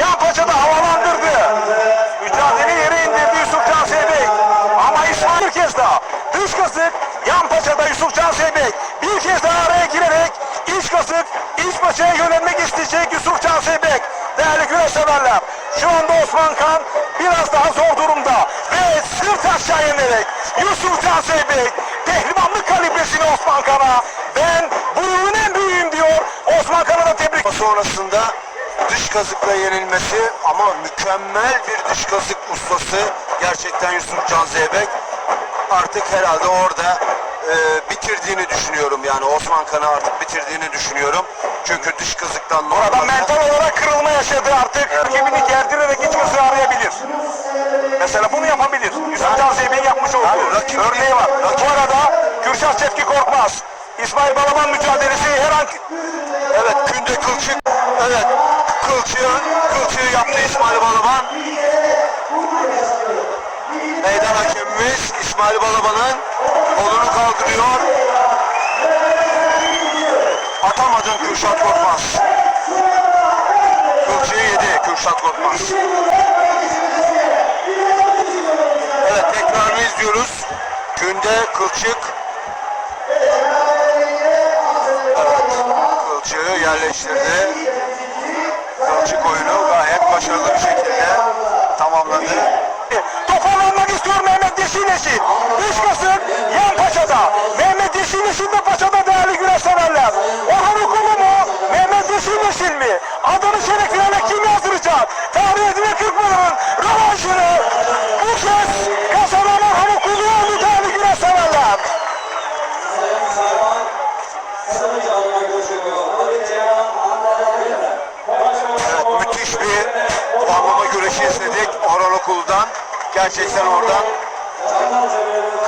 Yan paçada havalandırdı. Mücadele yere indirdi Yusuf Can Zeybek. Ama İsmail bir kez daha. Dış kasık yan paçada Yusuf Can Zeybek. Bir kez daha araya girerek iç kasık iç paçaya yönelmek isteyecek Yusuf Can Zeybek. Değerli güreş severler. Şu anda Osman Kan biraz daha zor durumda. Ve sırt aşağı inerek Yusuf Can Zeybek pehlivanlık kalibresini Osman Kan'a ben bunun en büyüğüm diyor. Osman Kan'a da tebrik. Sonrasında dış kazıkla yenilmesi ama mükemmel bir dış kazık ustası gerçekten Yusuf Can Zeybek artık herhalde orada e, bitirdiğini düşünüyorum yani Osman Kan'ı artık bitirdiğini düşünüyorum. Çünkü dış kazıktan normalde- mental olarak kırılma yaşadı artık. Rakibini gerdirerek iç gözü arayabilir. Mesela bunu yapabilir. Yusuf Can Zeybek'in yapmış olduğu Abi, rakip- örneği var. rakip- Bu arada Kürşat Çetki Korkmaz. İsmail Balaban mücadelesi her an Evet Künde Kılçık. Evet Kılçığı, Kılçığı yaptı İsmail Balaban. Meydan hakemimiz İsmail Balaban'ın kolunu kaldırıyor. Atamadın Kürşat Korkmaz. Kılçığı yedi Kürşat Korkmaz. Evet tekrarını izliyoruz. Künde Kılçık Kılçığı yerleştirdi. Başarılı bir şekilde tamamladı. Toparlanmak istiyor Mehmet Yeşileşil. Dış kasık Gerçekten oradan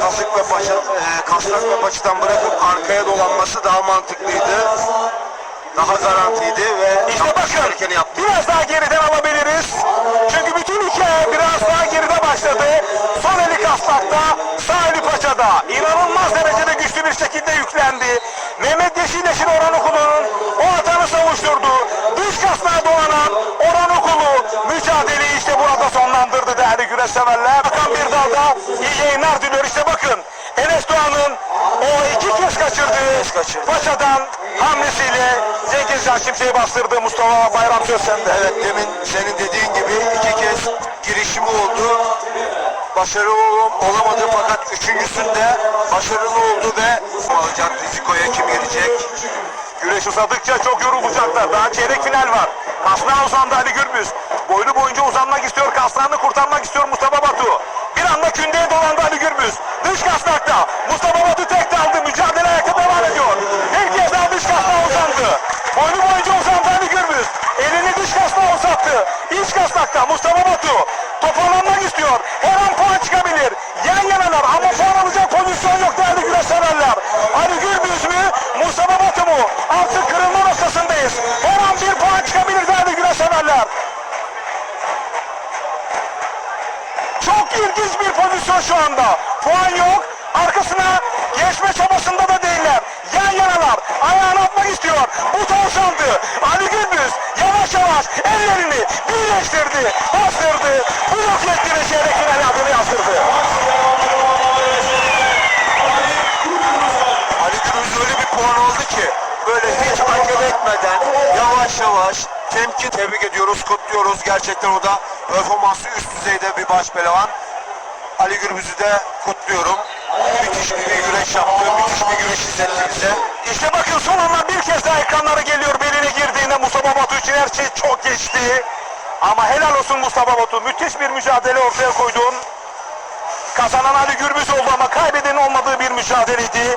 kasık ve paça, e, kasnak ve paçadan bırakıp arkaya dolanması daha mantıklıydı. Daha garantiydi ve İşte bakın yaptı. biraz daha geriden alabiliriz. Çünkü bütün hikaye biraz daha geride başladı. Sol eli kasnakta, sağ eli paçada. İnanılmaz derecede güçlü bir şekilde yüklendi. Mehmet Yeşileş'in Orhan Okulu'nun sonlandırdı değerli güreş severler. Bakan bir dalda iyi yayınlar diliyor. İşte bakın Enes Doğan'ın o iki kez kaçırdığı kaçırdı. paçadan hamlesiyle Cengiz Can Şimşek'i bastırdı Mustafa Bayram Söz sende. Evet demin senin dediğin gibi iki kez girişimi oldu. Başarılı ol- olamadı fakat üçüncüsünde başarılı oldu ve alacak rizikoya kim gelecek? Güreş uzadıkça çok yorulacaklar. Daha çeyrek final var. Kasnağa uzandı Ali Gürbüz. Boylu boyunca uzanmak istiyor. Kasnağını kurtarmak istiyor Mustafa Batu. Bir anda kündeye dolandı Ali Gürbüz. Dış kasnakta. Mustafa Batu tek daldı. Mücadele ayakta devam ediyor. Bir kez daha dış kasnağa uzandı. Boylu boyunca uzandı Ali Gürbüz. Elini dış kasnağa uzattı. İç kasnakta Mustafa Batu. Çok ilginç bir pozisyon şu anda. Puan yok. Arkasına geçme çabasında da değiller. Yan yanalar. Ayağını atmak istiyor. Buton sandı. Ali Gürbüz yavaş yavaş ellerini birleştirdi. Bastırdı. Blok etti ve çeyrek final adını yazdırdı. Ali Gürbüz öyle bir puan aldı ki böyle hiç acele etmeden yavaş temkin tebrik ediyoruz, kutluyoruz. Gerçekten o da performansı üst düzeyde bir baş pehlivan. Ali Gürbüz'ü de kutluyorum. Müthiş bir güreş yaptı, müthiş bir güreş izletti bize. İşte bakın son anlar bir kez daha ekranlara geliyor. Beline girdiğinde Mustafa Batu için her şey çok geçti. Ama helal olsun Mustafa Batu. Müthiş bir mücadele ortaya koydun. Kazanan Ali Gürbüz oldu ama kaybedenin olmadığı bir mücadeleydi.